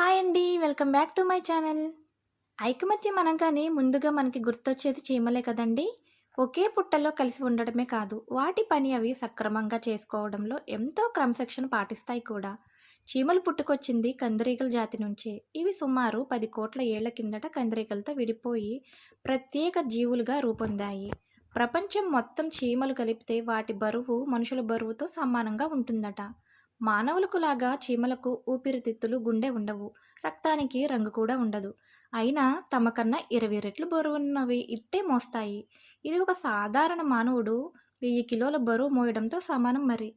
Hi అండి welcome back to my channel. ఐకమత్యం అనగానే ముందుగా మనకి గుర్తొచ్చేది చీమలే కదండి. ఒకే పుట్టలో కలిసి ఉండడమే కాదు వాటి పని అవి సక్రమంగా చేసుకోవడంలో ఎంతో క్రమశిక్షణ పాటిస్తాయి కూడా. చీమలు పుట్టుకొచ్చింది కందిరీగల జాతి నుంచే. ఇవి సుమారు పది కోట్ల ఏళ్ళ కిందట కందిరీగలతో విడిపోయి ప్రత్యేక జీవులుగా రూపొందాయి. ప్రపంచం మొత్తం చీమలు కలిపితే వాటి బరువు మనుషుల బరువుతో సమానంగా ఉంటుందట. మానవులకు లాగా చీమలకు ఊపిరితిత్తులు గుండె ఉండవు రక్తానికి రంగు కూడా ఉండదు. అయినా తమ కన్నా ఇరవై రెట్లు బరువున్నవి ఇట్టే మోస్తాయి. ఇది ఒక సాధారణ మానవుడు వెయ్యి కిలోల బరువు మోయడంతో సమానం మరి.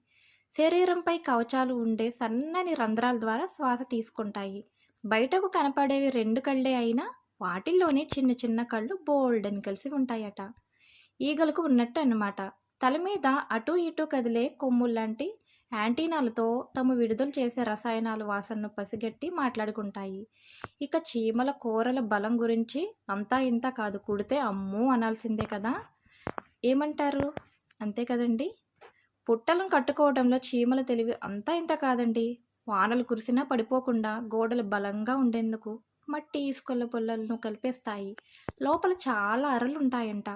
శరీరంపై కవచాలు ఉండే సన్నని రంధ్రాల ద్వారా శ్వాస తీసుకుంటాయి. బయటకు కనపడేవి రెండు కళ్ళే అయినా వాటిల్లోనే చిన్న చిన్న కళ్ళు బోల్డ్ అని కలిసి ఉంటాయట. ఈగలకు ఉన్నట్టు అన్నమాట. తల మీద అటు ఇటు కదిలే కొమ్ముల్లాంటి యాంటీనాలతో తమ విడుదల చేసే రసాయనాల వాసనను పసిగట్టి మాట్లాడుకుంటాయి. ఇక చీమల కూరల బలం గురించి అంతా ఇంత కాదు కుడితే అమ్మో అనాల్సిందే కదా. ఏమంటారు? అంతే కదండి. పుట్టలను కట్టుకోవడంలో చీమల తెలివి అంతా ఇంత కాదండి. వానలు కురిసినా పడిపోకుండా గోడలు బలంగా ఉండేందుకు మట్టి ఇసుకల పుల్లలను కలిపేస్తాయి. లోపల చాలా అరలు ఉంటాయంట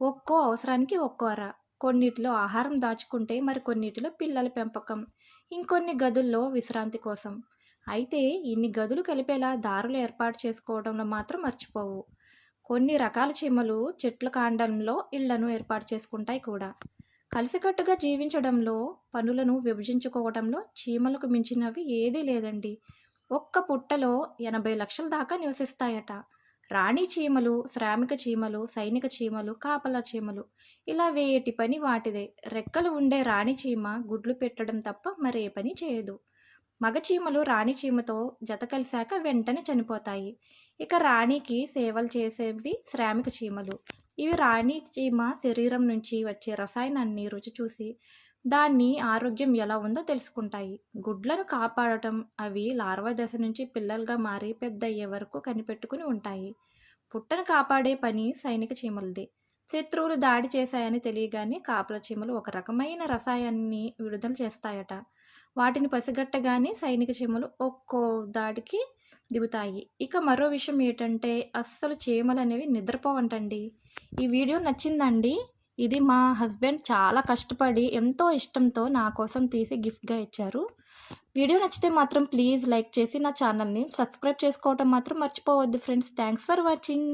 ఒక్కో అవసరానికి ఒక్కో అర. కొన్నిటిలో ఆహారం దాచుకుంటే మరి కొన్నిటిలో పిల్లల పెంపకం. ఇంకొన్ని గదుల్లో విశ్రాంతి కోసం. అయితే ఇన్ని గదులు కలిపేలా దారులు ఏర్పాటు చేసుకోవడంలో మాత్రం మర్చిపోవు. కొన్ని రకాల చీమలు చెట్ల కాండంలో ఇళ్ళను ఏర్పాటు చేసుకుంటాయి కూడా. కలిసికట్టుగా జీవించడంలో పనులను విభజించుకోవడంలో చీమలకు మించినవి ఏదీ లేదండి. ఒక్క పుట్టలో ఎనభై లక్షల దాకా నివసిస్తాయట. రాణి చీమలు శ్రామిక చీమలు సైనిక చీమలు కాపలా చీమలు. ఇలా వేయటి పని వాటిదే. రెక్కలు ఉండే రాణి చీమ గుడ్లు పెట్టడం తప్ప మరే పని చేయదు. మగ చీమలు రాణి చీమతో జత కలిశాక వెంటనే చనిపోతాయి. ఇక రాణికి సేవలు చేసేవి శ్రామిక చీమలు. ఇవి రాణి చీమ శరీరం నుంచి వచ్చే రసాయనాన్ని రుచి చూసి దాన్ని ఆరోగ్యం ఎలా ఉందో తెలుసుకుంటాయి. గుడ్లను కాపాడటం అవి లార్వా దశ నుంచి పిల్లలుగా మారి పెద్ద అయ్యే వరకు కనిపెట్టుకుని ఉంటాయి. పుట్టను కాపాడే పని సైనిక చీమలది. శత్రువులు దాడి చేశాయని తెలియగానే కాపల చీమలు ఒక రకమైన రసాయనాన్ని విడుదల చేస్తాయట. వాటిని పసిగట్టగానే సైనిక చీమలు ఒక్కో దాడికి దిగుతాయి. ఇక మరో విషయం ఏంటంటే అస్సలు చీమలు అనేవి నిద్రపోవంటండి. ఈ వీడియో నచ్చిందండి? ఇది మా హస్బెండ్ చాలా కష్టపడి ఎంతో ఇష్టంతో నా కోసం తీసి గిఫ్ట్గా ఇచ్చారు. వీడియో నచ్చితే మాత్రం ప్లీజ్ లైక్ చేసి నా ఛానల్ని సబ్స్క్రైబ్ చేసుకోవటం మాత్రం మర్చిపోవద్దు ఫ్రెండ్స్. Thanks for watching.